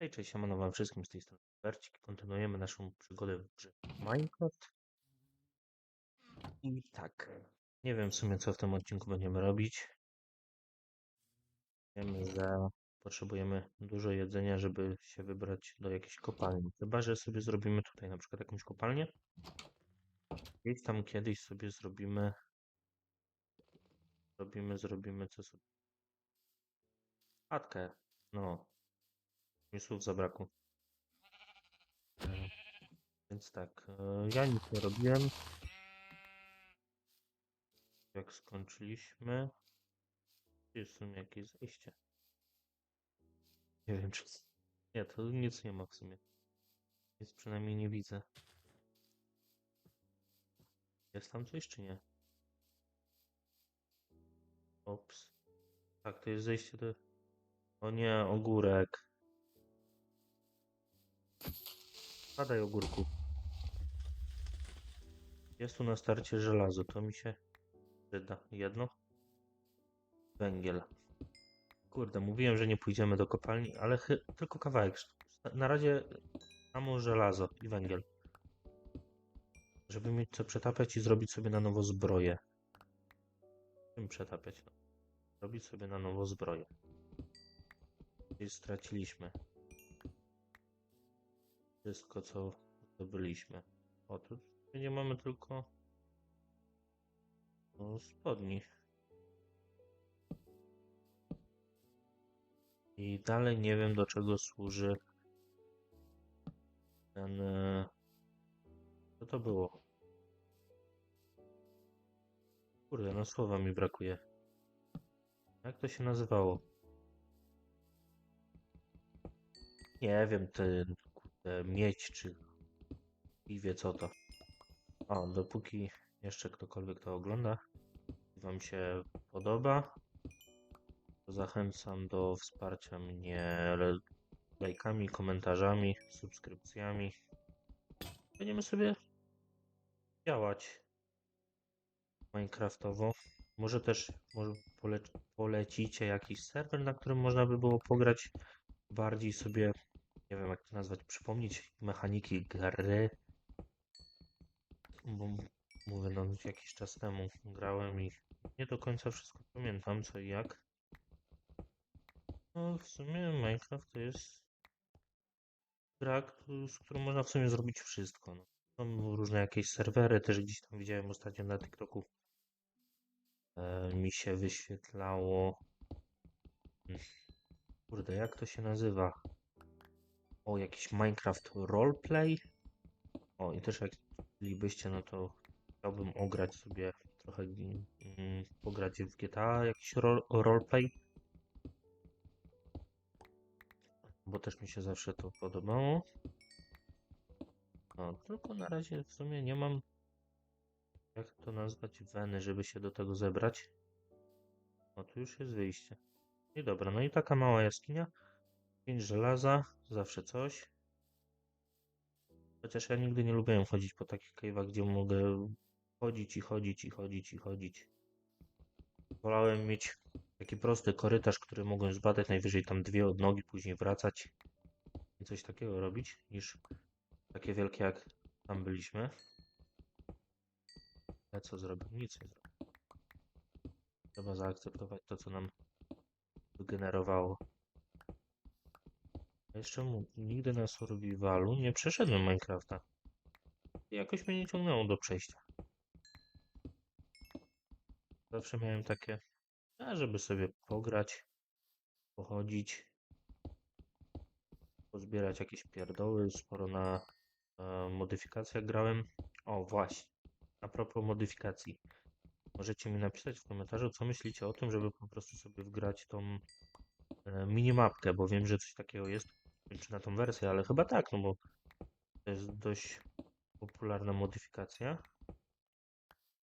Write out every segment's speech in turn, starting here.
Hej, cześć, siemano wam wszystkim z tej strony Bercik. Kontynuujemy naszą przygodę w grze Minecraft. I tak, nie wiem w sumie co w tym odcinku będziemy robić. Wiemy, że potrzebujemy dużo jedzenia, żeby się wybrać do jakiejś kopalni. Chyba, że sobie zrobimy tutaj na przykład jakąś kopalnię. Gdzieś tam kiedyś sobie zrobimy zrobimy, zrobimy co sobie. Chatkę, no. Mi słów zabrakło. E, Więc tak, e, ja nic nie robiłem. Jak skończyliśmy. Jest w sumie jakieś zejście. Nie wiem czy... Nie, to nic nie ma w sumie. Nic przynajmniej nie widzę. Jest tam coś czy nie? Ops. Tak, to jest zejście do... O nie, ogórek. Padaj ogórku. Jest tu na starcie żelazo, to mi się przyda. Jedno. Węgiel. Kurde, mówiłem, że nie pójdziemy do kopalni, ale tylko kawałek. Na- Na razie samo żelazo i węgiel. Żeby mieć co przetapiać i zrobić sobie na nowo zbroję. Czym przetapiać? No. Zrobić sobie na nowo zbroję. I straciliśmy wszystko, co zdobyliśmy. O, tu nie mamy tylko no, spodni. I dalej nie wiem, do czego służy ten... e, Co to było? Kurde, no słowa mi brakuje. Jak to się nazywało? Nie wiem, ten kurde, miedź czy i wie co to. O, dopóki jeszcze ktokolwiek to ogląda Wam się podoba, to zachęcam do wsparcia mnie lajkami, komentarzami, subskrypcjami. Będziemy sobie działać Minecraftowo. Może też może pole polecicie jakiś serwer, na którym można by było pograć bardziej sobie, nie wiem jak to nazwać, przypomnieć mechaniki gry. Bo mówię, no jakiś czas temu grałem i nie do końca wszystko pamiętam co i jak. No w sumie Minecraft to jest gra, z którą można w sumie zrobić wszystko. No. Są różne jakieś serwery, też gdzieś tam widziałem ostatnio na TikToku. E, mi się wyświetlało. Mm, Kurde, jak to się nazywa? O, jakiś Minecraft Roleplay. O, i też jak chcielibyście, no to chciałbym ograć sobie trochę, mm, pograć w GTA, jakiś rol, roleplay. Bo też mi się zawsze to podobało. No, tylko na razie w sumie nie mam, jak to nazwać, weny, żeby się do tego zebrać. O, tu już jest wyjście. I dobra, no i taka mała jaskinia. 5 żelaza, zawsze coś. Chociaż ja nigdy nie lubiłem chodzić po takich cave'ach, gdzie mogę chodzić i chodzić i chodzić i chodzić. Wolałem mieć taki prosty korytarz, który mogłem zbadać najwyżej tam dwie odnogi, później wracać i coś takiego robić, niż takie wielkie jak tam byliśmy. Ja co zrobię? Nic nie zrobię. Trzeba zaakceptować to, co nam wygenerowało. Jeszcze mu, nigdy na survivalu nie przeszedłem Minecrafta. Jakoś mnie nie ciągnęło do przejścia. Zawsze miałem takie, a żeby sobie pograć, pochodzić, pozbierać jakieś pierdoły. Sporo na e, modyfikacjach grałem. O, właśnie. A propos modyfikacji. Możecie mi napisać w komentarzu, co myślicie o tym, żeby po prostu sobie wgrać tą e, minimapkę, bo wiem, że coś takiego jest. Czy na tą wersję, ale chyba tak, no bo to jest dość popularna modyfikacja.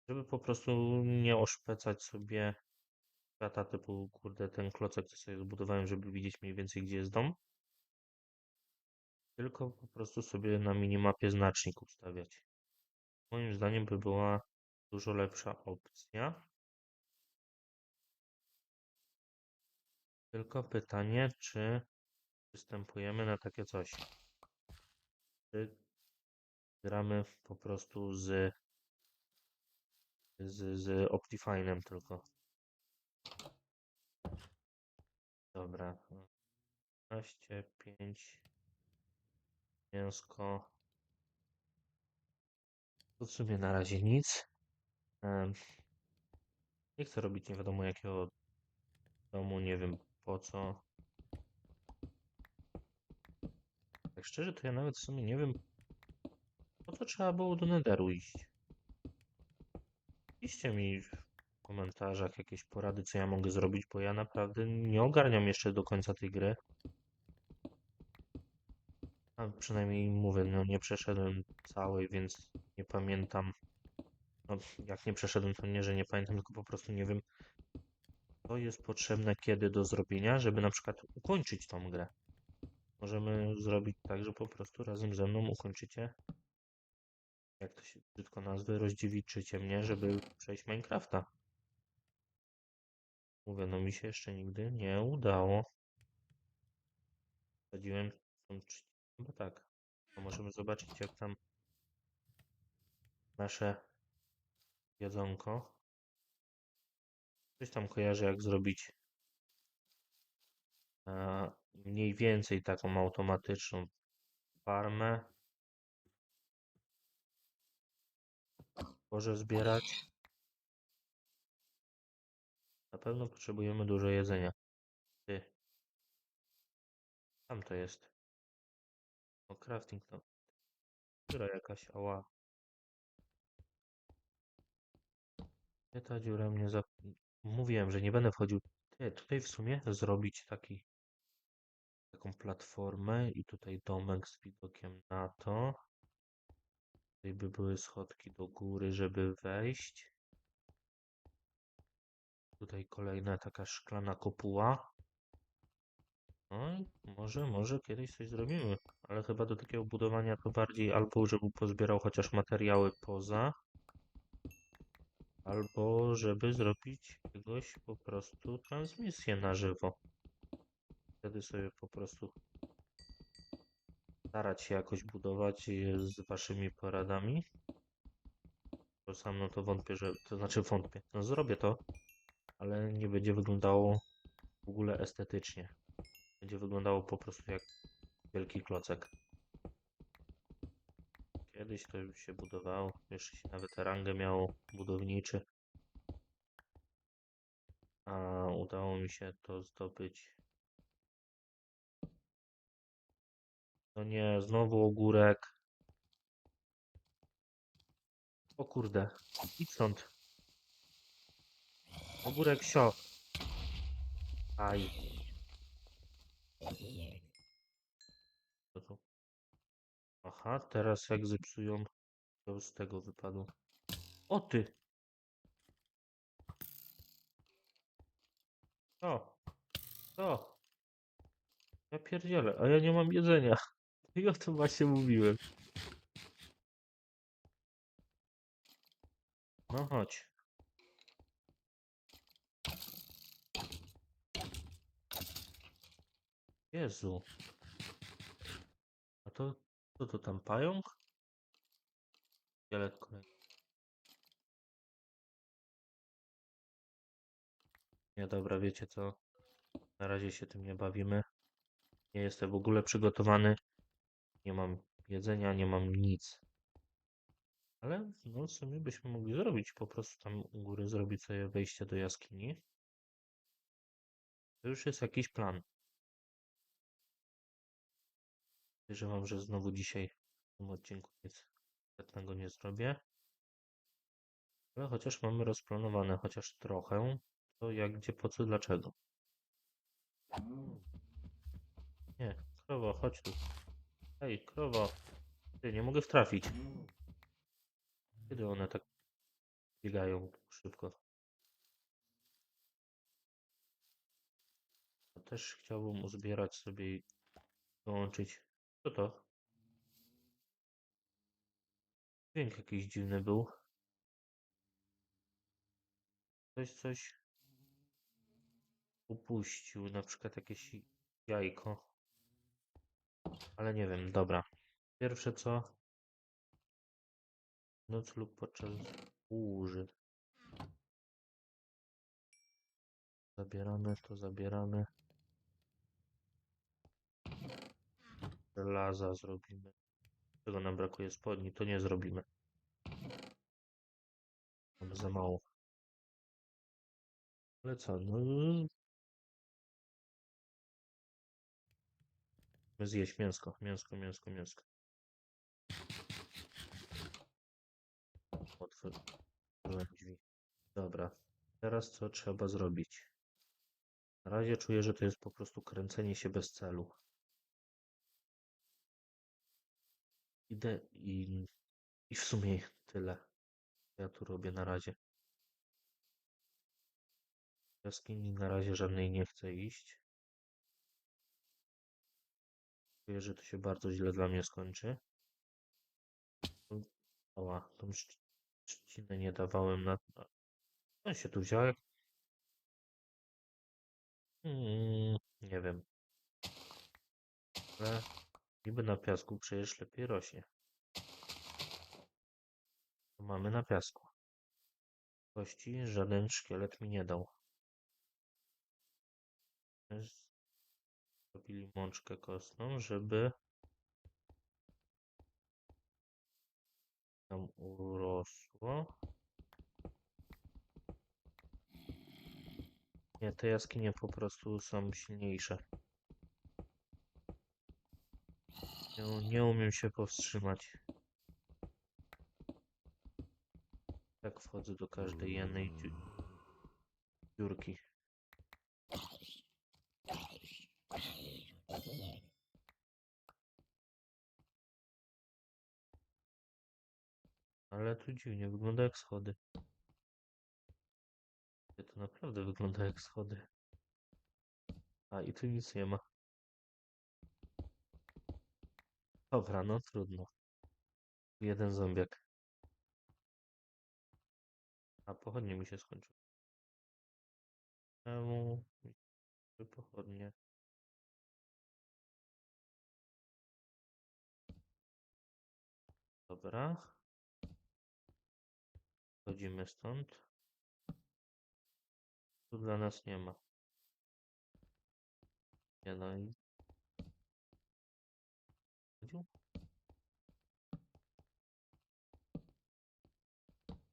Żeby po prostu nie oszpecać sobie świata typu, kurde, ten klocek, co sobie zbudowałem, żeby widzieć mniej więcej, gdzie jest dom. Tylko po prostu sobie na minimapie znacznik ustawiać. Moim zdaniem by była dużo lepsza opcja. Tylko pytanie, czy Występujemy na takie coś. Czy gramy po prostu z z, z Optifine'em tylko. Dobra. 15, 5. Mięsko. W sumie na razie nic. Nie chcę robić nie wiadomo jakiego domu, nie wiem po co. Tak szczerze, to ja nawet w sumie nie wiem, po co trzeba było do Netheru iść. Piszcie mi w komentarzach jakieś porady, co ja mogę zrobić, bo ja naprawdę nie ogarniam jeszcze do końca tej gry. A przynajmniej mówię, no nie przeszedłem całej, więc nie pamiętam. No, jak nie przeszedłem, to nie, że nie pamiętam, tylko po prostu nie wiem, co jest potrzebne kiedy do zrobienia, żeby na przykład ukończyć tą grę. Możemy zrobić tak, że po prostu razem ze mną ukończycie, jak to się brzydko nazwy, rozdziewiczycie mnie, żeby przejść Minecrafta. Mówię, no mi się jeszcze nigdy nie udało. Wsadziłem tą Chyba tak. To możemy zobaczyć, jak tam nasze jedzonko. Coś tam kojarzę, jak zrobić mniej więcej taką automatyczną farmę. Może zbierać. Na pewno potrzebujemy dużo jedzenia. Ty. Tam to jest. O, crafting to. Dziura jakaś, ała. Gdzie ta dziura mnie za... Mówiłem, że nie będę wchodził. Ty, tutaj w sumie zrobić taki... Taką platformę i tutaj domek z widokiem na to. Tutaj by były schodki do góry, żeby wejść. Tutaj kolejna taka szklana kopuła. No i może, może kiedyś coś zrobimy, ale chyba do takiego budowania to bardziej albo żeby pozbierał chociaż materiały poza, albo żeby zrobić jakiegoś po prostu transmisję na żywo. Wtedy sobie po prostu starać się jakoś budować je z waszymi poradami. Bo sam no to wątpię, że, to znaczy wątpię, no zrobię to, ale nie będzie wyglądało w ogóle estetycznie. Będzie wyglądało po prostu jak wielki klocek. Kiedyś to już się budowało, jeszcze się nawet rangę miało budowniczy. A udało mi się to zdobyć. No nie, znowu ogórek. O kurde, idź stąd. Ogórek sio. Aj. Co? Aha, teraz jak zepsują, to z tego wypadło. O ty! O! O! Ja pierdzielę, a ja nie mam jedzenia. I o właśnie mówiłem. No chodź. Jezu. A to, co to tam, pająk? Kolejny. Nie, dobra, wiecie co? Na razie się tym nie bawimy. Nie jestem w ogóle przygotowany. Nie mam jedzenia, nie mam nic. Ale no w sumie byśmy mogli zrobić po prostu tam u góry zrobić sobie wejście do jaskini. To już jest jakiś plan. Podejrzewam, że znowu dzisiaj w tym odcinku nic konkretnego nie zrobię. Ale chociaż mamy rozplanowane chociaż trochę, to jak, gdzie, po co, dlaczego. Nie, krowo, chodź tu. Hej, krowo. Ty, nie mogę wtrafić. Kiedy one tak biegają szybko? Ja też chciałbym uzbierać sobie i dołączyć. Co to? Dźwięk jakiś dziwny był. Ktoś coś upuścił, na przykład jakieś jajko. Ale nie wiem, dobra. Pierwsze co? Noc lub podczas burzy. Zabieramy to, zabieramy. Żelaza zrobimy. Czego nam brakuje spodni, to nie zrobimy. Mamy za mało. Ale co, no... Zjeść mięsko, mięsko, mięsko, mięsko. Otworzyłem drzwi. Dobra, teraz co trzeba zrobić? Na razie czuję, że to jest po prostu kręcenie się bez celu. Idę i, i w sumie tyle. Ja tu robię na razie. Jaskini na razie żadnej nie chcę iść. Czuję, że to się bardzo źle dla mnie skończy. Oła, tą trzci- trzcinę nie dawałem na... On się tu wziął jak... Mm, nie wiem. Ale niby na piasku przecież lepiej rośnie. To mamy na piasku. Kości żaden szkielet mi nie dał. Więc Zrobili mączkę kostną, żeby tam urosło. Nie, te jaskinie po prostu są silniejsze. Nie, nie umiem się powstrzymać. Tak wchodzę do każdej jednej dziu- dziurki. Tu dziwnie, wygląda jak schody. To naprawdę wygląda jak schody. A i tu nic nie ma. Dobra, no trudno. Jeden zombiak. A pochodnie mi się skończyły. Czemu? Pochodnie. Dobra. Chodzimy stąd. Tu dla nas nie ma. Nie no i...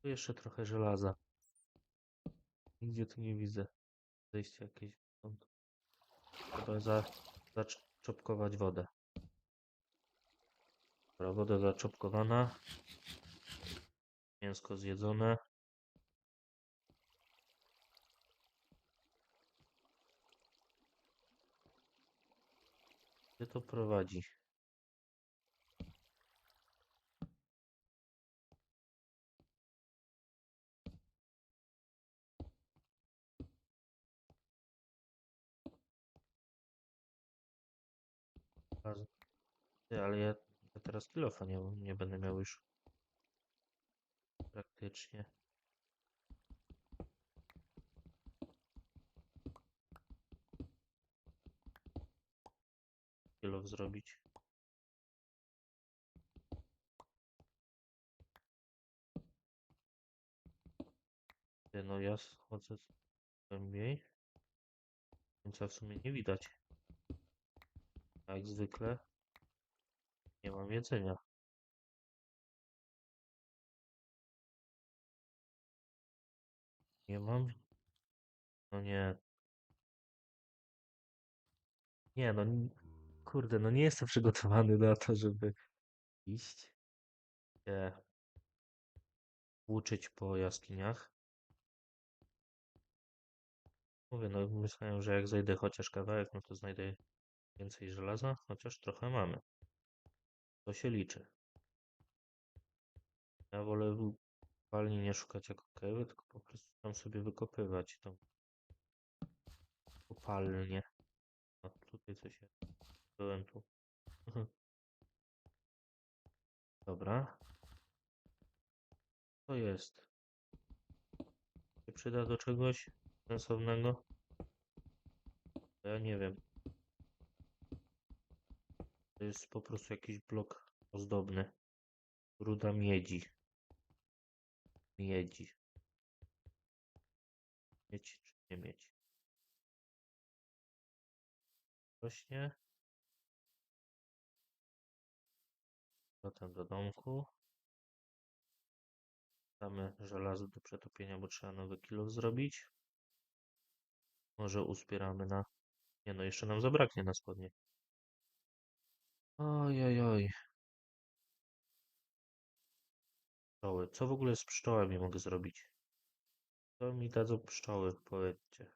Tu jeszcze trochę żelaza. Nigdzie tu nie widzę. Zejście jakieś. Trzeba za, zaczopkować wodę. Dobra, woda zaczopkowana. Mięsko zjedzone. Gdzie to prowadzi? Ale ja, ja teraz kilofa nie, nie będę miał już. Praktycznie. Kilof zrobić. No ja schodzę głębiej. Końca w sumie nie widać. Jak zwykle nie mam jedzenia. Nie mam. No nie. Nie, no kurde, no nie jestem przygotowany na to, żeby iść. Się Łuczyć po jaskiniach. Mówię, no myślałem, że jak zejdę chociaż kawałek, no to znajdę więcej żelaza, chociaż trochę mamy. To się liczy. Ja wolę kopalni nie szukać jako kewy, tylko po prostu tam sobie wykopywać tą kopalnię. No tutaj coś jest. Byłem tu. Dobra. To jest. Się przyda do czegoś sensownego? Ja nie wiem. To jest po prostu jakiś blok ozdobny. Ruda miedzi. Miedzi. Miedź czy nie miedź? Rośnie. Potem do domku. Damy żelazo do przetopienia, bo trzeba nowy kilo zrobić. Może uzbieramy na... Nie no, jeszcze nam zabraknie na spodnie. Oj, oj, oj. Pszczoły. Co w ogóle z pszczołami mogę zrobić? Co mi dadzą pszczoły, powiedzcie.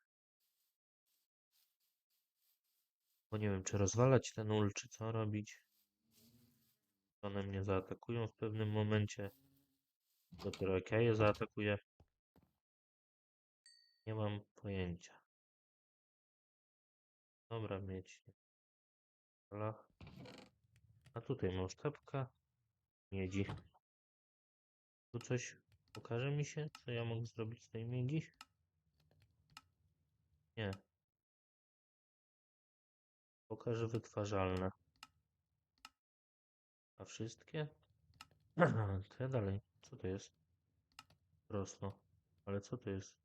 Bo nie wiem, czy rozwalać ten ul, czy co robić. One mnie zaatakują w pewnym momencie. Dopiero jak ja je zaatakuję. Nie mam pojęcia. Dobra, mieć. A tutaj mam sztabka miedzi. Tu coś pokaże mi się, co ja mogę zrobić z tej miedzi? Nie. Pokaże wytwarzalne. A wszystkie? To ja dalej. Co to jest? Rosną. Ale co to jest?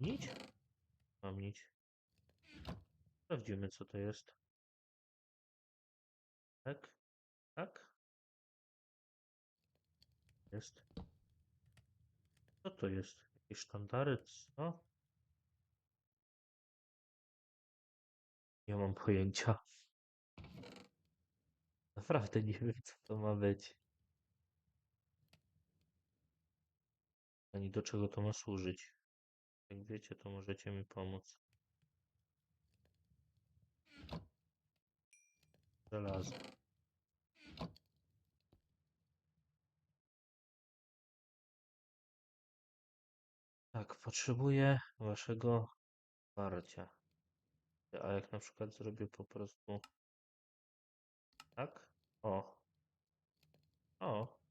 Nić? Nić. Sprawdzimy, co to jest. Tak? Tak? Jest. Co to jest? Jakieś sztandary? Co? Nie mam pojęcia. Naprawdę nie wiem, co to ma być. Ani do czego to ma służyć. Jak wiecie, to możecie mi pomóc. Żelazo. Tak, potrzebuję waszego wsparcia. A jak na przykład zrobię po prostu tak? O. O.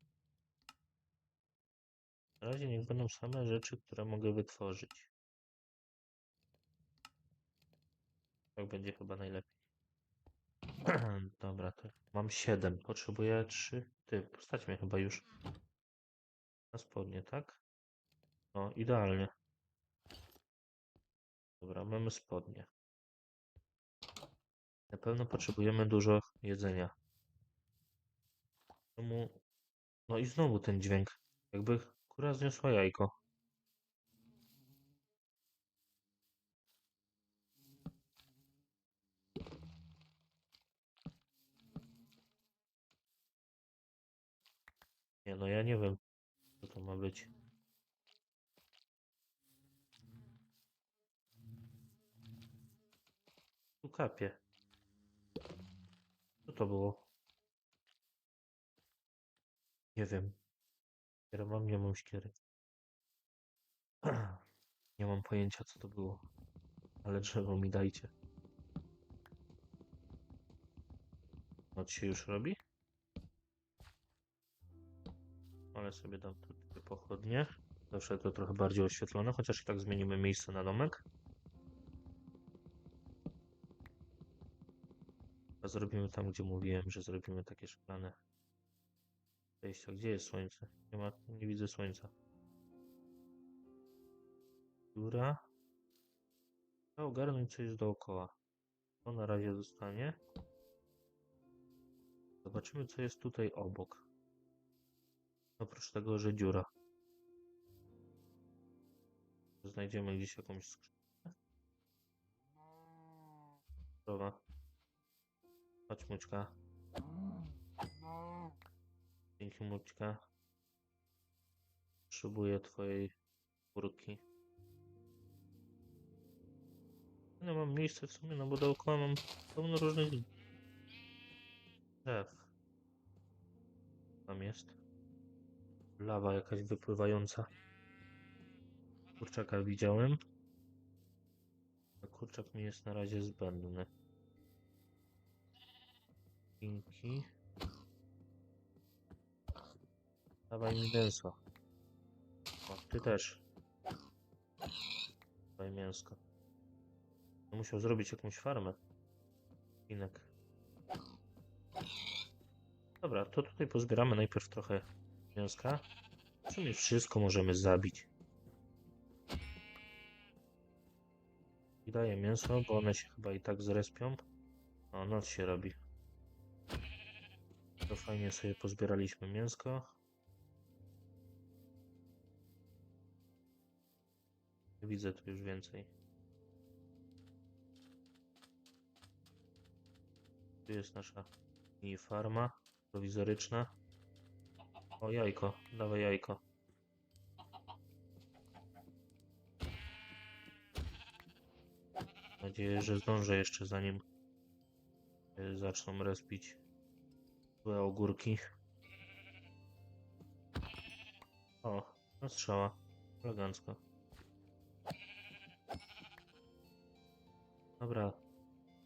Na razie niech będą same rzeczy, które mogę wytworzyć. Tak będzie chyba najlepiej. Dobra, to mam 7. Potrzebuję 3. Ty, postać mnie chyba już. Na spodnie, tak? No, idealnie. Dobra, mamy spodnie. Na pewno potrzebujemy dużo jedzenia. No i znowu ten dźwięk. Jakby kura zniosła jajko. Nie no, ja nie wiem, co to ma być. Tu kapie. Co to było? Nie wiem. Skierę mam, nie mam skiery. Nie mam pojęcia, co to było. Ale drzewo mi dajcie. Noc się już robi? Ale sobie dam tu pochodnie. Zawsze to trochę bardziej oświetlone, chociaż i tak zmienimy miejsce na domek. A zrobimy tam, gdzie mówiłem, że zrobimy takie szklane wejścia. Gdzie jest słońce? Nie ma, nie widzę słońca. Góra. Trzeba ogarnąć coś dookoła. To na razie zostanie. Zobaczymy, co jest tutaj obok. Oprócz tego, że dziura. Znajdziemy gdzieś jakąś skrzynkę. Krowa. Chodź, Mućka. Dzięki, Mućka. Potrzebuję twojej kurki. Nie mam miejsca w sumie, no bo dookoła mam pełno różnych drzew. Tam jest. Lawa jakaś wypływająca. Kurczaka widziałem. A kurczak mi jest na razie zbędny. Pinki. Dawaj mi mięso. O, ty też. Daj mięsko. Musiał zrobić jakąś farmę. Inek. Dobra, to tutaj pozbieramy najpierw trochę mięska. W sumie wszystko możemy zabić. I daję mięso, bo one się chyba i tak zrespią. O, noc się robi. To fajnie sobie pozbieraliśmy mięsko. Widzę tu już więcej. Tu jest nasza mini farma prowizoryczna. O, jajko. Dawaj jajko. Mam nadzieję, że zdążę jeszcze zanim e, zaczną respić złe ogórki. O, no strzała. Elegancko. Dobra.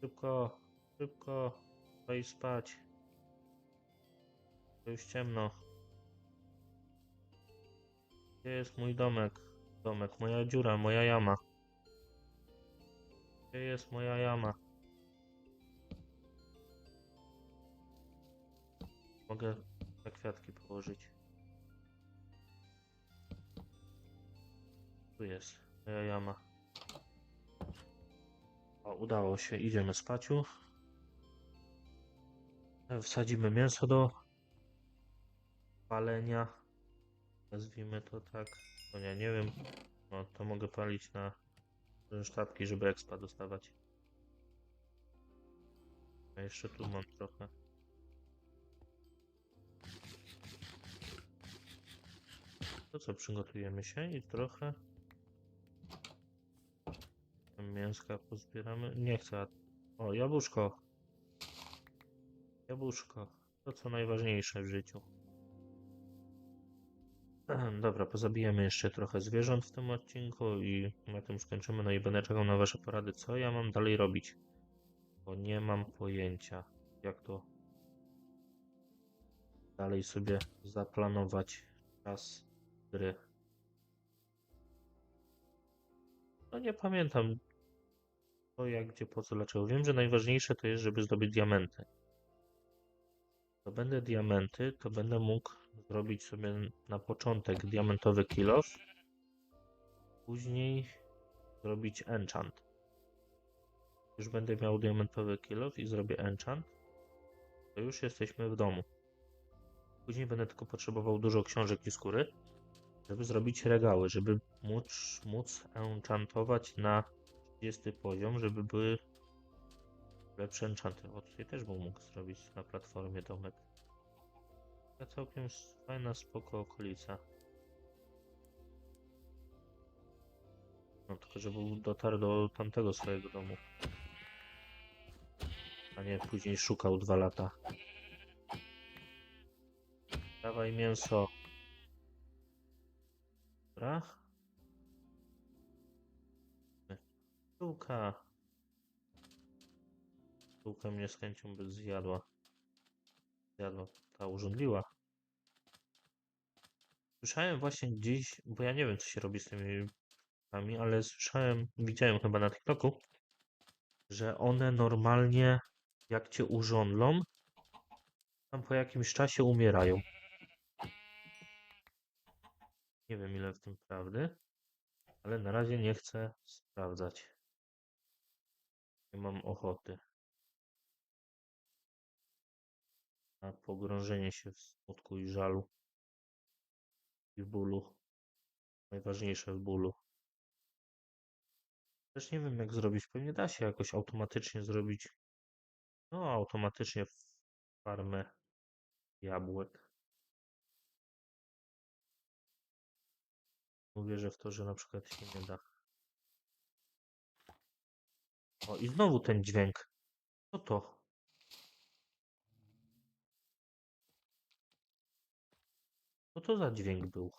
Szybko, szybko. Daj spać. To już ciemno. Gdzie jest mój domek? Domek, moja dziura, moja jama. Gdzie jest moja jama? Mogę te kwiatki położyć. Tu jest moja jama. O, udało się. Idziemy spaciu. Wsadzimy mięso do palenia. Nazwijmy to tak. No nie, nie wiem. No to mogę palić na sztabki, żeby expa dostawać. A jeszcze tu mam trochę. To co, przygotujemy się i trochę mięska pozbieramy. Nie chcę. O, jabłuszko. Jabłuszko. To co najważniejsze w życiu. Dobra, pozabijemy jeszcze trochę zwierząt w tym odcinku i na tym skończymy. No i będę czekał na Wasze porady, co ja mam dalej robić. Bo nie mam pojęcia, jak to dalej sobie zaplanować czas gry. No nie pamiętam co, jak, gdzie, po co, dlaczego. Wiem, że najważniejsze to jest, żeby zdobyć diamenty. To będę diamenty, to będę mógł zrobić sobie na początek diamentowy kilof. Później zrobić enchant. Już będę miał diamentowy kilof i zrobię enchant. To już jesteśmy w domu. Później będę tylko potrzebował dużo książek i skóry, żeby zrobić regały, żeby móc, móc enchantować na 30 poziom, żeby były lepsze enchanty. O, tutaj też bym mógł zrobić na platformie domek. Taka całkiem fajna, spoko okolica. No tylko, żeby dotarł do tamtego swojego domu. A nie później szukał dwa lata. Dawaj mięso. Dobra. Pszczółka. Pszczółka mnie z chęcią by zjadła. Zjadła. Ta urządliwa. Słyszałem właśnie gdzieś, bo ja nie wiem co się robi z tymi pszczółkami, ale słyszałem, widziałem chyba na TikToku, że one normalnie jak cię urządlą, tam po jakimś czasie umierają. Nie wiem ile w tym prawdy, ale na razie nie chcę sprawdzać. Nie mam ochoty na pogrążenie się w smutku i żalu i w bólu. Najważniejsze w bólu. Też nie wiem jak zrobić. Pewnie da się jakoś automatycznie zrobić. No, automatycznie farmę jabłek. Uwierzę w to, że na przykład się nie da. O, i znowu ten dźwięk. Co to? Co to za dźwięk był?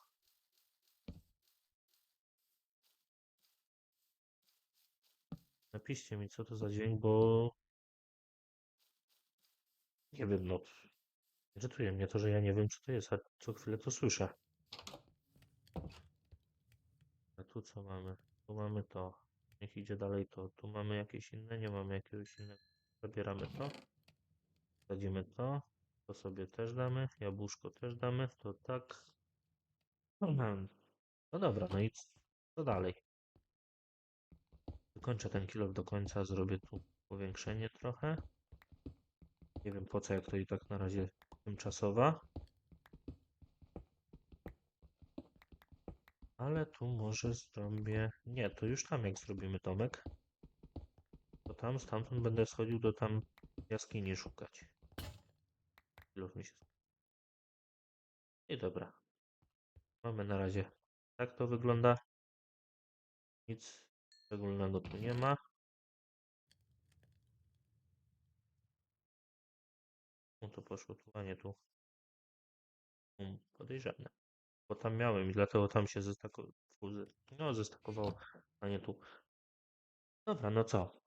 Napiszcie mi, co to za dźwięk, bo nie wiem, no. Irytuje mnie to, że ja nie wiem, co to jest, a co chwilę to słyszę. tu co mamy? Tu mamy to. Niech idzie dalej to. Tu mamy jakieś inne, nie mamy jakiegoś innego. Zabieramy to. Sadzimy to. To sobie też damy. Jabłuszko też damy. To tak. Mhm. No dobra, no i co dalej? Wykończę ten kilo do końca, zrobię tu powiększenie trochę. Nie wiem po co, jak to i tak na razie tymczasowa. Ale tu może zrobię... Nie, to już tam jak zrobimy domek, to tam stamtąd będę schodził do tam jaskini szukać. Się... I dobra. Mamy na razie. Tak to wygląda. Nic szczególnego tu nie ma. No to poszło tu, a nie tu. Hmm, podejrzane. Bo tam miałem i dlatego tam się zestakowało. No, zestakowało, a nie tu. Dobra, no co?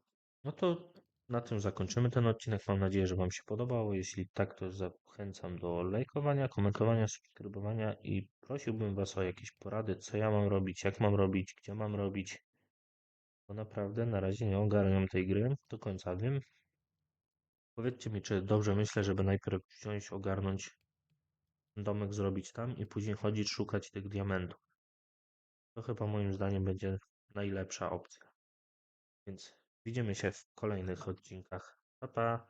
No to na tym zakończymy ten odcinek. Mam nadzieję, że Wam się podobało. Jeśli tak, to zachęcam do lajkowania, komentowania, subskrybowania i prosiłbym Was o jakieś porady, co ja mam robić, jak mam robić, gdzie mam robić. Bo naprawdę na razie nie ogarniam tej gry do końca wiem. Powiedzcie mi, czy dobrze myślę, żeby najpierw wziąć, ogarnąć domek, zrobić tam i później chodzić szukać tych diamentów. To chyba moim zdaniem będzie najlepsza opcja. Więc widzimy się w kolejnych odcinkach. Pa, pa.